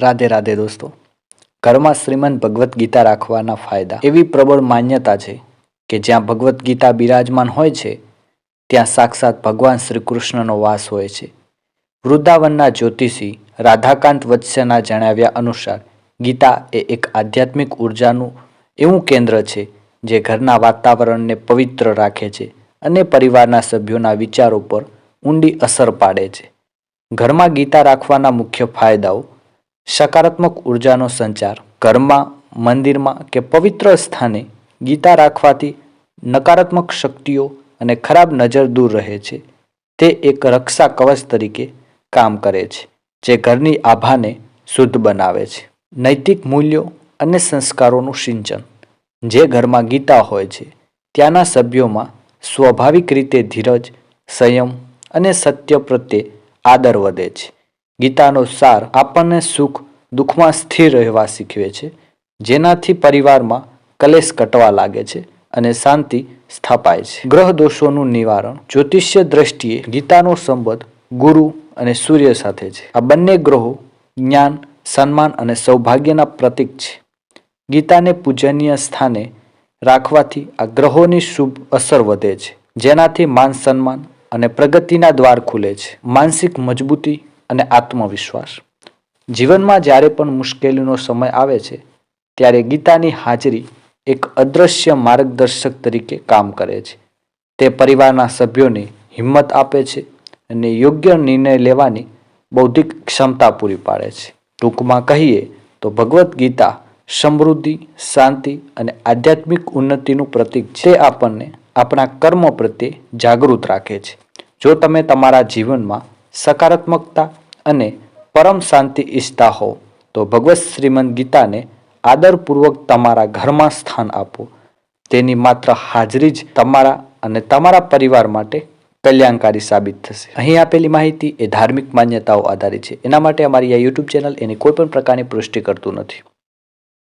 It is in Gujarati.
રાધે રાધે દોસ્તો. ઘરમાં શ્રીમંત ભગવદ્ ગીતા રાખવાના ફાયદા. એવી પ્રબળ માન્યતા છે કે જ્યાં ભગવદ્ ગીતા બિરાજમાન હોય છે, ત્યાં સાક્ષાત ભગવાન શ્રી કૃષ્ણનો વાસ હોય છે. વૃંદાવનના જ્યોતિષી રાધાકાંત વત્સ્યના જણાવ્યા અનુસાર, ગીતા એ એક આધ્યાત્મિક ઉર્જાનું એવું કેન્દ્ર છે જે ઘરના વાતાવરણને પવિત્ર રાખે છે અને પરિવારના સભ્યોના વિચારો પર ઊંડી અસર પાડે છે. ઘરમાં ગીતા રાખવાના મુખ્ય ફાયદાઓ સકારાત્મક ઉર્જાનો સંચાર, ઘરમાં, મંદિરમાં કે પવિત્ર સ્થાને ગીતા રાખવાથી નકારાત્મક શક્તિઓ અને ખરાબ નજર દૂર રહે છે. તે એક રક્ષા કવચ તરીકે કામ કરે છે, જે ઘરની આભાને શુદ્ધ બનાવે છે. નૈતિક મૂલ્યો અને સંસ્કારોનું સિંચન, જે ઘરમાં ગીતા હોય છે, ત્યાંના સભ્યોમાં સ્વાભાવિક રીતે ધીરજ, સંયમ અને સત્ય પ્રત્યે આદર વધે છે. ગીતાનો સાર આપણને સુખ દુઃખમાં સ્થિર રહેવા શીખવે છે, જેનાથી પરિવારમાં કલેશ કટવા લાગે છે અને શાંતિ સ્થાપાય છે. ગ્રહ દોષોનું નિવારણ જ્યોતિષ્ય દ્રષ્ટિએ ગીતાનો સંબંધ ગુરુ અને સૂર્ય સાથે છે. આ બંને ગ્રહો જ્ઞાન, સન્માન અને સૌભાગ્યના પ્રતીક છે. ગીતાને પૂજનીય સ્થાને રાખવાથી આ ગ્રહોની શુભ અસર વધે છે, જેનાથી માન સન્માન અને પ્રગતિના દ્વાર ખુલે છે. માનસિક મજબૂતી અને આત્મવિશ્વાસ. જીવનમાં જ્યારે પણ મુશ્કેલીનો સમય આવે છે, ત્યારે ગીતાની હાજરી એક અદ્રશ્ય માર્ગદર્શક તરીકે કામ કરે છે. તે પરિવારના સભ્યોને હિંમત આપે છે અને યોગ્ય નિર્ણય લેવાની બૌદ્ધિક ક્ષમતા પૂરી પાડે છે. ટૂંકમાં કહીએ તો ભગવદ્ ગીતા સમૃદ્ધિ, શાંતિ અને આધ્યાત્મિક ઉન્નતિનું પ્રતીક છે આપણને આપણા કર્મ પ્રત્યે જાગૃત રાખે છે. જો તમે તમારા જીવનમાં સકારાત્મકતા અને પરમ શાંતિ ઈચ્છતા હો તો ભગવત શ્રીમદ ગીતાને આદરપૂર્વક તમારા ઘરમાં સ્થાન આપો. તેની માત્ર હાજરી જ તમારા અને તમારા પરિવાર માટે કલ્યાણકારી સાબિત થશે. અહીં આપેલી માહિતી એ ધાર્મિક માન્યતાઓ આધારિત છે. એના માટે અમારી આ યુટ્યુબ ચેનલ એની કોઈ પણ પ્રકારની પુષ્ટિ કરતું નથી.